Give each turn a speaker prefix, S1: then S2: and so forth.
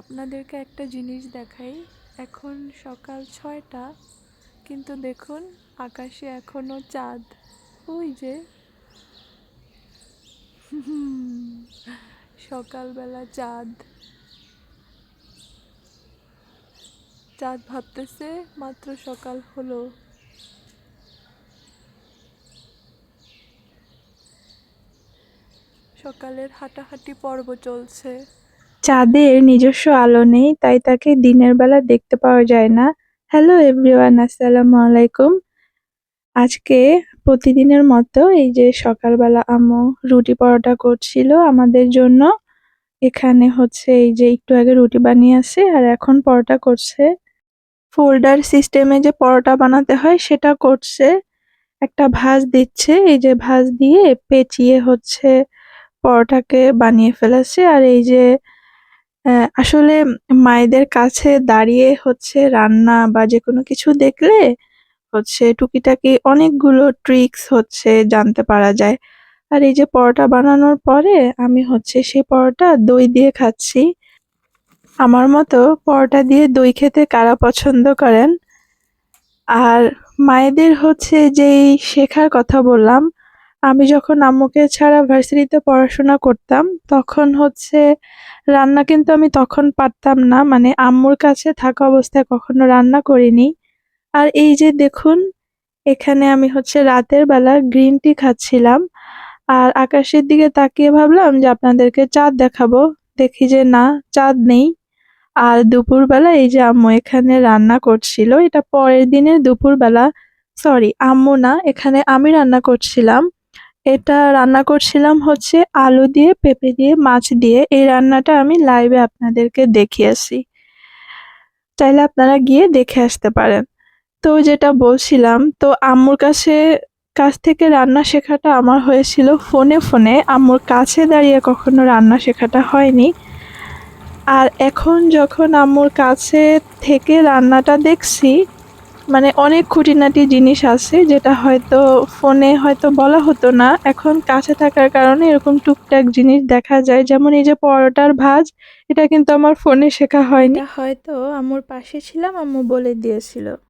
S1: আপনাদেরকে একটা জিনিস দেখাই। এখন সকাল ছয়টা, কিন্তু দেখুন আকাশে এখনও চাঁদ। ওই যে। সকালবেলা চাঁদ। চাঁদ ভাবতেছে মাত্র সকাল হলো। সকালের হাঁটাহাঁটি পর্ব চলছে।
S2: চাঁদের নিজস্ব আলো নেই, তাই তাকে দিনের বেলা দেখতে পাওয়া যায় না। হ্যালো এভরিওয়ান, আসসালামু আলাইকুম। আজকে প্রতিদিনের মতো এই যে সকালবেলা আম্মু রুটি পরোটা করছিল আমাদের জন্য, এখানে হচ্ছে এই যে একটু আগে রুটি বানিয়ে আসে আর এখন পরোটা করছে। ফোল্ডার সিস্টেমে যে পরোটা বানাতে হয় সেটা করছে। একটা ভাঁজ দিচ্ছে, এই যে ভাঁজ দিয়ে পেঁচিয়ে হচ্ছে পরোটাকে বানিয়ে ফেলেছে। আর এই যে আসলে মায়েদের কাছে দাঁড়িয়ে হচ্ছে রান্না বা যে কোনো কিছু দেখলে হচ্ছে টুকিটাকি অনেকগুলো ট্রিক্স হচ্ছে জানতে পারা যায়। আর এই যে পরোটা বানানোর পরে আমি হচ্ছে সেই পরোটা দই দিয়ে খাচ্ছি। আমার মতো পরোটা দিয়ে দই খেতে কারা পছন্দ করেন? আর মায়েদের হচ্ছে যেই শেখার কথা বললাম আমি যখন আম্মুকে ছাড়া ভার্সিটিতে পড়াশোনা করতাম, তখন হচ্ছে রান্না কিন্তু আমি তখন পারতাম না। মানে আম্মুর কাছে থাকা অবস্থায় কখনো রান্না করিনি। আর এই যে দেখুন, এখানে আমি হচ্ছে রাতের বেলা গ্রিন টি খাচ্ছিলাম। আর আকাশের দিকে তাকিয়ে ভাবলাম যে আপনাদেরকে চাঁদ দেখাবো। দেখি যে না, চাঁদ নেই। আর দুপুরবেলা এই যে আম্মু এখানে রান্না করছিল, এটা পরের দিনের দুপুরবেলা সরি আম্মু না, এখানে আমি রান্না করছিলাম। এটা রান্না করছিলাম হচ্ছে আলু দিয়ে, পেঁপে দিয়ে, মাছ দিয়ে। এই রান্নাটা আমি লাইভে আপনাদেরকে দেখিয়েছি। চাইলে আপনারা গিয়ে দেখে আসতে পারেন। তো যেটা বলছিলাম, তো আম্মুর কাছে, কাছ থেকে রান্না শেখাটা আমার হয়েছিল ফোনে ফোনে। আম্মুর কাছে দাঁড়িয়ে কখনো রান্না শেখাটা হয়নি। আর এখন যখন আম্মুর কাছে থেকে রান্নাটা দেখছি মানে অনেক খুঁটিনাটি জিনিস আছে যেটা হয়তো ফোনে হয়তো বলা হতো না। এখন কাছে থাকার কারণে এরকম টুকটাক জিনিস দেখা যায়। যেমন এই যে পরোটার ভাজ, এটা কিন্তু আমার ফোনে শেখা হয়নি। হয়তো আমার পাশে ছিলাম, আম্মু বলে দিয়েছিল।